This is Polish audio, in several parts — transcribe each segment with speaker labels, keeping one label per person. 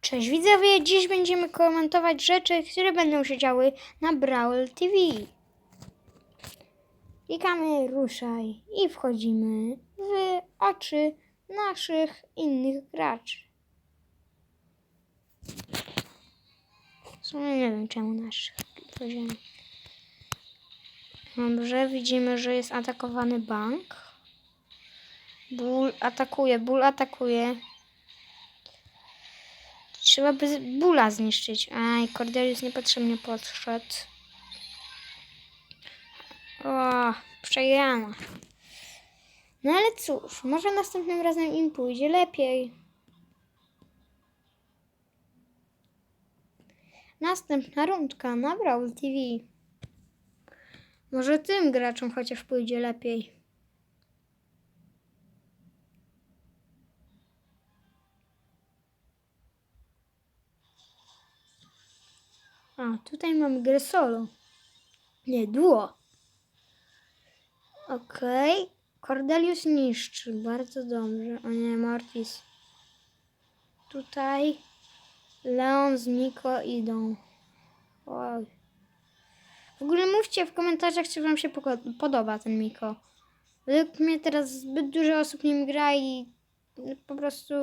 Speaker 1: Cześć widzowie, dziś będziemy komentować rzeczy, które będą się działy na Brawl TV. Klikamy ruszaj i wchodzimy w oczy naszych innych graczy. W sumie nie wiem czemu naszych. Dobrze, widzimy, że jest atakowany bank. Ból atakuje, ból atakuje. Trzeba by bóla zniszczyć. Aj, Cordelius niepotrzebnie podszedł. O, przegrana. No ale cóż, może następnym razem im pójdzie lepiej. Następna rundka na Brawl TV. Może tym graczom chociaż pójdzie lepiej. A, tutaj mamy grę solo. Nie, duo. Okej. Cordelius niszczy. Bardzo dobrze. O nie, Mortis. Tutaj Leon z Miko idą. Oj. W ogóle mówcie w komentarzach, czy wam się podoba ten Miko. Według mnie teraz zbyt dużo osób nim gra i po prostu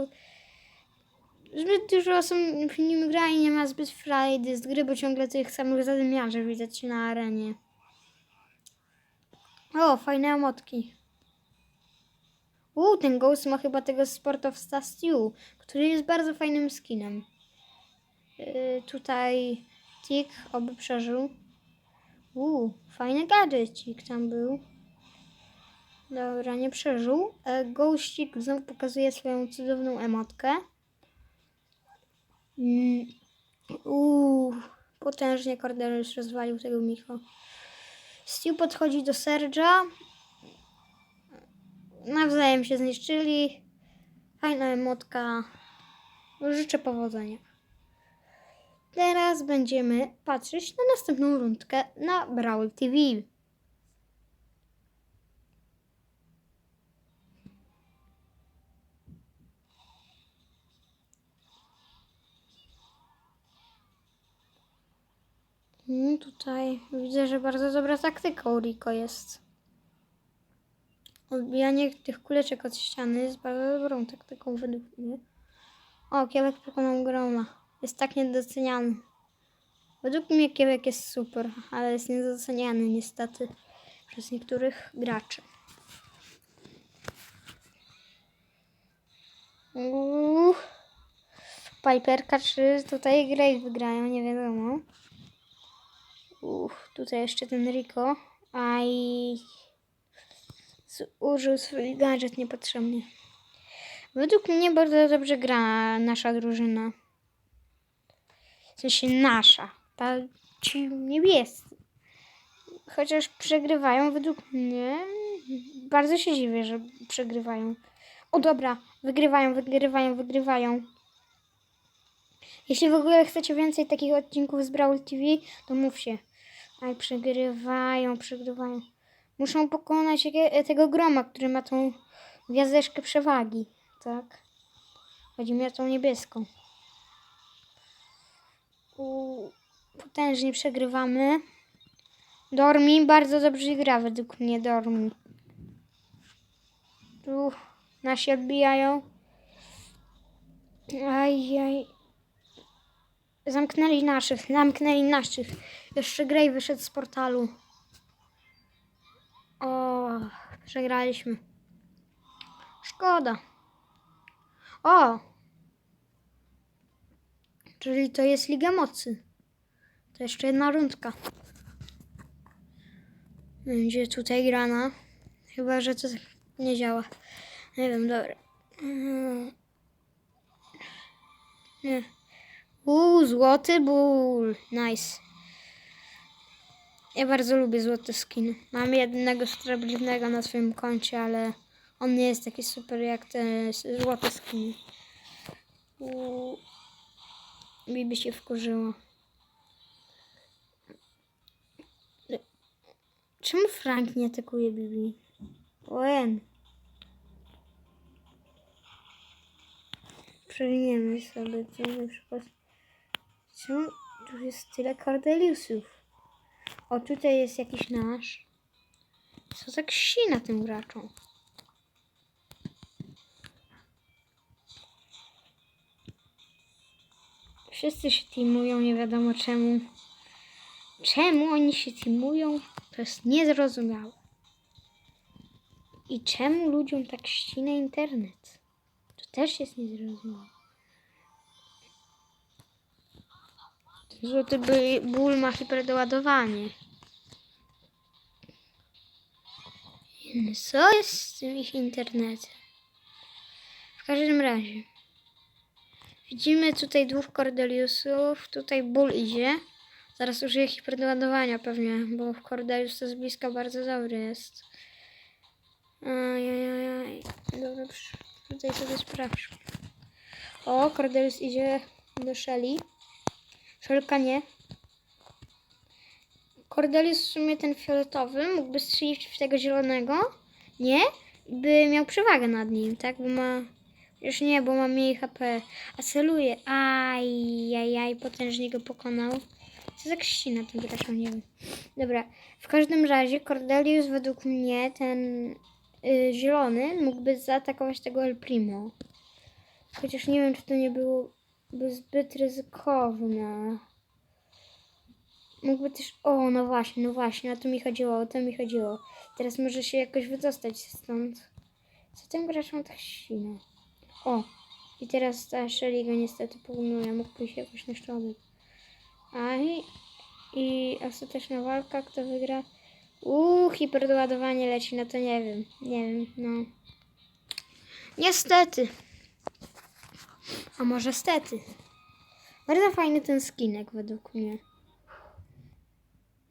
Speaker 1: zbyt dużo osób w nim gra i nie ma zbyt frajdy z gry, bo ciągle tych samych zadymiarzy widać na arenie. O, fajne emotki. Uuu, ten Ghost ma chyba tego sportowca Stew, który jest bardzo fajnym skinem. Yy, tutaj Tick, oby przeżył. Uuu, fajny gadżecik tam był. Dobra, nie przeżył. E, Ghostik znowu pokazuje swoją cudowną emotkę. Uuu, potężnie Cordelius rozwalił tego Micho. Stu podchodzi do Serge'a. Nawzajem się zniszczyli. Fajna emotka. Życzę powodzenia. Teraz będziemy patrzeć na następną rundkę na Brawl TV. Mm, tutaj widzę, że bardzo dobra taktyka u jest. Odbijanie tych kuleczek od ściany jest bardzo dobrą taktyką według mnie. O, Kiełek pokonał Groma. Jest tak niedoceniany. Według mnie Kiełek jest super, ale jest niedoceniany niestety przez niektórych graczy. Uuu. Piperka czy tutaj Grace wygrają, nie wiadomo. Uff, tutaj jeszcze ten Rico. Aj. Użył swój gadżet niepotrzebnie. Według mnie bardzo dobrze gra nasza drużyna. W sensie nasza. Ta, ci niebiescy. Chociaż przegrywają według mnie. Bardzo się dziwię, że przegrywają. O dobra, wygrywają, wygrywają, wygrywają. Jeśli w ogóle chcecie więcej takich odcinków z Brawl TV, to mówcie. Aj, przegrywają, przegrywają. Muszą pokonać jakie- tego groma, który ma tą gwiazdeczkę przewagi. Tak? Chodzi mi o tą niebieską. U, potężnie przegrywamy. Dormi bardzo dobrze gra według mnie Dormi. Tu nasi odbijają. Ajaj. Zamknęli naszych, zamknęli naszych. Jeszcze Grey wyszedł z portalu. O, przegraliśmy. Szkoda. O! Czyli to jest Liga Mocy. To jeszcze jedna rundka. Będzie tutaj grana. Chyba, że to nie działa. Nie wiem, dobra. Mm. Nie. Uuu, złoty ból. Nice. Ja bardzo lubię złote skiny. Mam jednego sprawiedliwego na swoim koncie, ale on nie jest taki super jak te złote skiny. Bibi się wkurzyło. Czemu Frank nie atakuje Bibi? Uen. przewiniemy sobie tu na przykład. Czemu tu jest tyle Cordeliusów? O, tutaj jest jakiś nasz. Co tak ksi na tym graczu? Wszyscy się teamują, nie wiadomo czemu. Czemu oni się teamują? To jest niezrozumiałe. I czemu ludziom tak ścina internet? To też jest niezrozumiałe. Złoty ból ma hiperdoładowanie. Co jest z tym ich internetem? W każdym razie. Widzimy tutaj dwóch Cordeliusów. Tutaj ból idzie. Zaraz użyję hiperdoładowania pewnie, bo Cordelius to z bliska bardzo dobry jest. Ajajaj. Dobra, tutaj sobie sprawdźmy. O, Cordelius idzie do Shelly. Szelka nie. Cordelius w sumie ten fioletowy mógłby strzelić w tego zielonego. Nie? By miał przewagę nad nim, tak? Bo ma... Już nie, bo ma mniej HP. A celuje. Ajajaj, potężnie go pokonał. Co tak ścina ten gracz, nie wiem. Dobra, w każdym razie Cordelius według mnie, ten y, zielony, mógłby zaatakować tego El Primo. Chociaż nie wiem, czy to nie byłoby zbyt ryzykowne. Mógłby też. O, no właśnie, no właśnie, o to mi chodziło, o to mi chodziło. Teraz może się jakoś wydostać stąd. Co tym graczom tak ścina? O, i teraz ta Shelly go niestety połunuje, mógłby się jakoś naszczodzić. A i, i ostateczna walka, kto wygra? Uuu, hiperdoładowanie leci, no to nie wiem, nie wiem, no. Niestety. A może stety. Bardzo fajny ten skinek według mnie.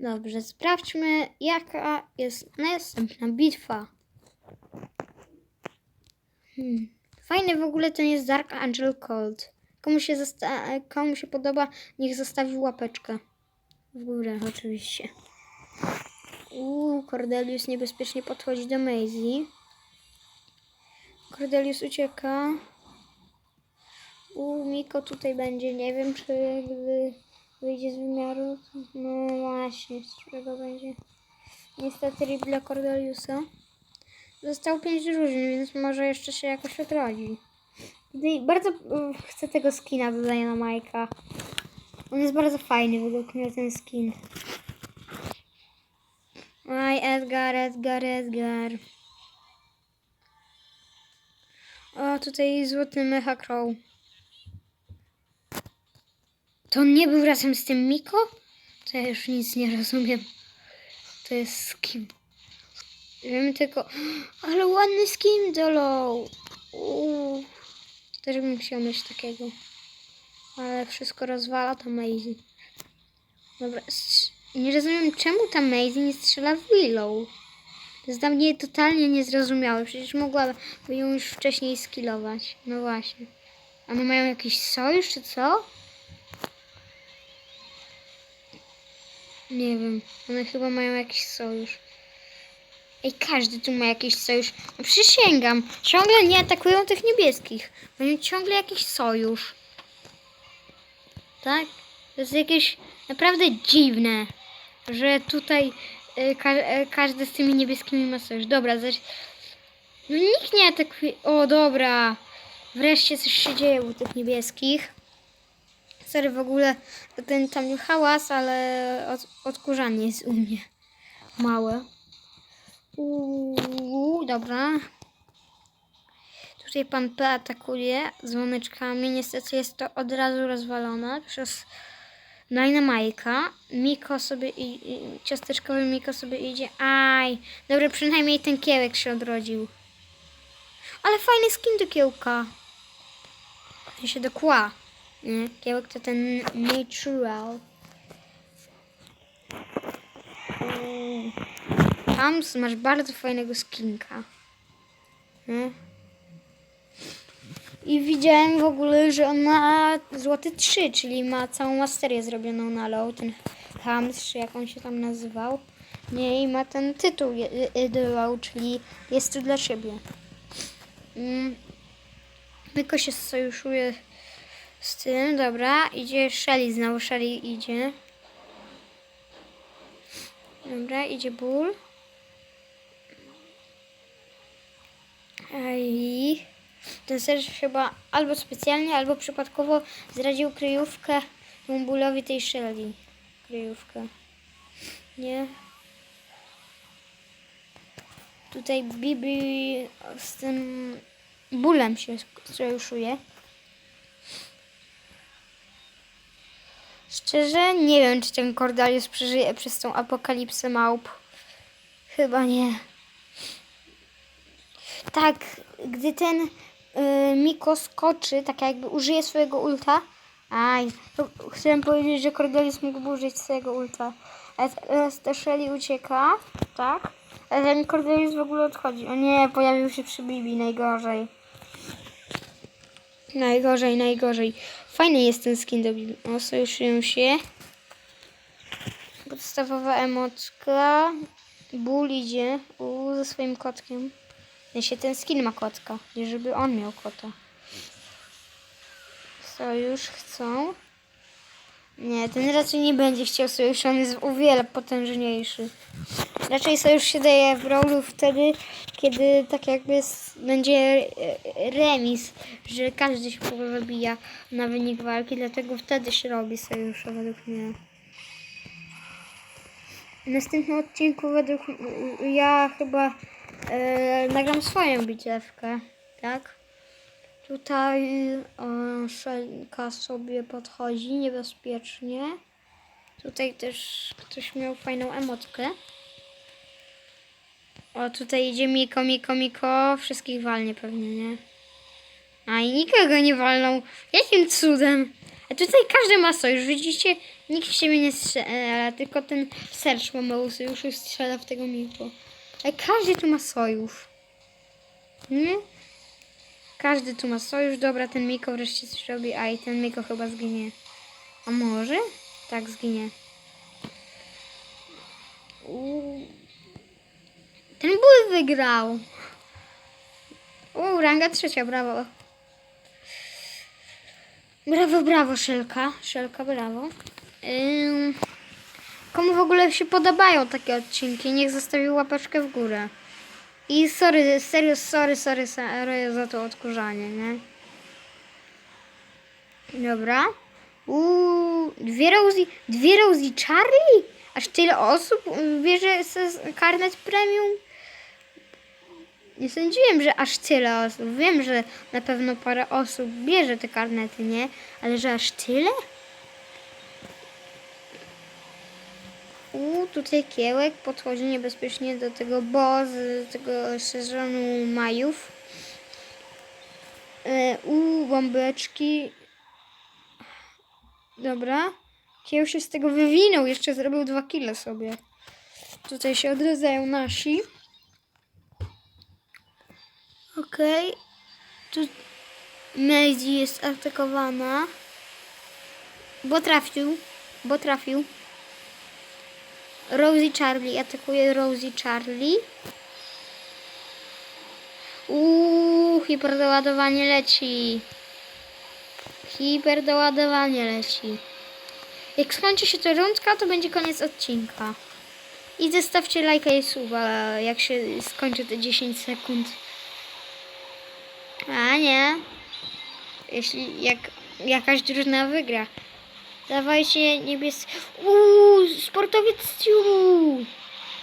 Speaker 1: Dobrze, sprawdźmy jaka jest następna bitwa. Hmm. Fajny w ogóle ten jest Dark Angel Cold. Komu się, komu się podoba, niech zostawi łapeczkę. W górę oczywiście. Uuu, Cordelius niebezpiecznie podchodzi do Maisie. Cordelius ucieka. Uuu, Miko tutaj będzie. Nie wiem, czy wyjdzie z wymiaru. No właśnie, z czego będzie. Niestety rip dla Cordeliusa. Zostało 5 drużyn, więc może jeszcze się jakoś odrodzi. Bardzo mm, chcę tego skina do Diana Majka. On jest bardzo fajny według mnie ten skin. Aj, Edgar, Edgar, Edgar. O, tutaj złoty Mecha Crow. To on nie był razem z tym Miko? To ja już nic nie rozumiem. To jest skin. Wiemy tylko... Ale ładny skin dolał. Uuu. Też bym chciał mieć takiego. Ale wszystko rozwala ta Maisie. Dobra. Nie rozumiem, czemu ta Maisie nie strzela w Willow. To jest dla mnie totalnie niezrozumiałe. Przecież mogłaby ją już wcześniej skillować. No właśnie. One mają jakiś sojusz, czy co? Nie wiem. One chyba mają jakiś sojusz. Ej, każdy tu ma jakiś sojusz. No przysięgam. Ciągle nie atakują tych niebieskich. Mają ciągle jakiś sojusz. Tak? To jest jakieś naprawdę dziwne, że tutaj y, ka y, każdy z tymi niebieskimi ma sojusz. Dobra, zaś... No nikt nie atakuje. O, dobra. Wreszcie coś się dzieje u tych niebieskich. Sorry w ogóle ten tam hałas, ale od, odkurzanie jest u mnie małe. Uuu, dobra. Tutaj pan P atakuje dzwoneczkami. Niestety jest to od razu rozwalone przez Dynamajka. Miko sobie i, i ciasteczkowy Miko sobie idzie. Aj, dobra, przynajmniej ten kiełek się odrodził. Ale fajny skin do kiełka. W sensie do kła. Nie, kiełek to ten natural. Uuu. Hams, masz bardzo fajnego skinka. Nie? I widziałem w ogóle, że on ma złoty 3, czyli ma całą masterię zrobioną na low, ten Hams, czy jak on się tam nazywał. Nie, i ma ten tytuł y- y- low, czyli jest tu dla siebie. Mm. Myko się sojuszuje z tym, dobra. Idzie Shelly znowu, Shelly idzie. Dobra, idzie ból. I ten serz chyba albo specjalnie, albo przypadkowo zdradził kryjówkę bólowi tej Shelly. Kryjówkę. Nie. Tutaj Bibi z tym bólem się sojuszuje. Szczerze nie wiem, czy ten Cordalius przeżyje przez tą apokalipsę małp. Chyba nie. Tak, gdy ten y, Miko skoczy, tak jakby użyje swojego ulta. Aj, chciałem powiedzieć, że Cordelius mógłby użyć swojego ulta. Teraz ta Shelly ucieka, tak? A ten Cordelius w ogóle odchodzi. O nie, pojawił się przy Bibi, najgorzej. Najgorzej, najgorzej. Fajny jest ten skin do. O, sojuszują się. Podstawowa emotka. Ból idzie u, ze swoim kotkiem. się ten skin ma kotka. Nie żeby on miał kota. Sojusz chcą. Nie, ten raczej nie będzie chciał sojuszu. On jest o wiele potężniejszy. Raczej sojusz się daje w rolu wtedy, kiedy tak jakby będzie e, remis, że każdy się wybija na wynik walki, dlatego wtedy się robi sojusze według mnie. W następnym odcinku według ja chyba e, nagram swoją bitewkę, tak? Tutaj o, szelka sobie podchodzi niebezpiecznie. Tutaj też ktoś miał fajną emotkę. O, tutaj idzie Miko, Miko, Miko. Wszystkich walnie pewnie, nie? A i nikogo nie walną. Jakim cudem? A tutaj każdy ma sojusz, widzicie? Nikt w siebie nie strzela, tylko ten Serge ma mało sojuszu strzela w tego Miko. Ale każdy tu ma sojusz. Nie? Każdy tu ma sojusz. Dobra, ten Miko wreszcie coś robi, a i ten Miko chyba zginie. A może? Tak, zginie. Uuu. Ten ból wygrał. Uuu, ranga trzecia, brawo. Brawo, brawo, Szelka. Szelka, brawo. Ym, komu w ogóle się podobają takie odcinki, niech zostawi łapeczkę w górę. I sorry, serio, sorry, sorry, sorry za to odkurzanie, nie? Dobra. Uuu, dwie Rosie, dwie Rosie Charlie? Aż tyle osób bierze se- karnet premium? Nie sądziłem, że aż tyle osób. Wiem, że na pewno parę osób bierze te karnety, nie? Ale że aż tyle? U, tutaj kiełek podchodzi niebezpiecznie do tego bo z tego sezonu majów. E, u, bombeczki. Dobra. Kieł się z tego wywinął, jeszcze zrobił dwa kile sobie. Tutaj się odradzają nasi. Okej. Tu Maisie jest atakowana. Bo trafił. Bo trafił. Rosie Charlie atakuje Rosie Charlie. Uuu, hiperdoładowanie leci. Hiperdoładowanie leci. Jak skończy się ta rundka, to będzie koniec odcinka. I zostawcie lajka i suba, jak się skończy te 10 sekund. A nie. Jeśli jak jakaś drużyna wygra. Dawajcie niebieski. Uuu, sportowiec Stu.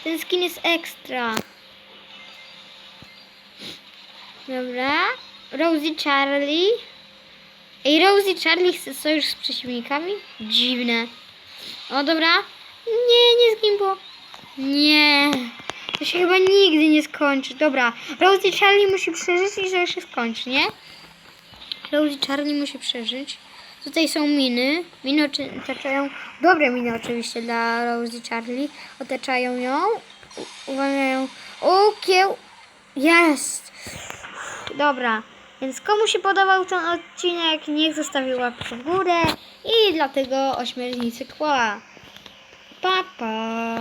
Speaker 1: Ten skin jest ekstra. Dobra. Rosie Charlie. Ej, Rosie Charlie chce sojusz z przeciwnikami? Dziwne. O, dobra. Nie, nie zgimbo. Nie. To się chyba nigdy nie skończy. Dobra. Rosie Charlie musi przeżyć i że się skończy, nie? Rosie Charlie musi przeżyć. Tutaj są miny. Miny otaczają. Dobre miny oczywiście dla Rosie Charlie. Otaczają ją. Uwalniają. O, kieł. Jest. Dobra. Więc komu się podobał ten odcinek, niech zostawi łapkę w górę. I dlatego ośmiornicy kła. Pa, pa.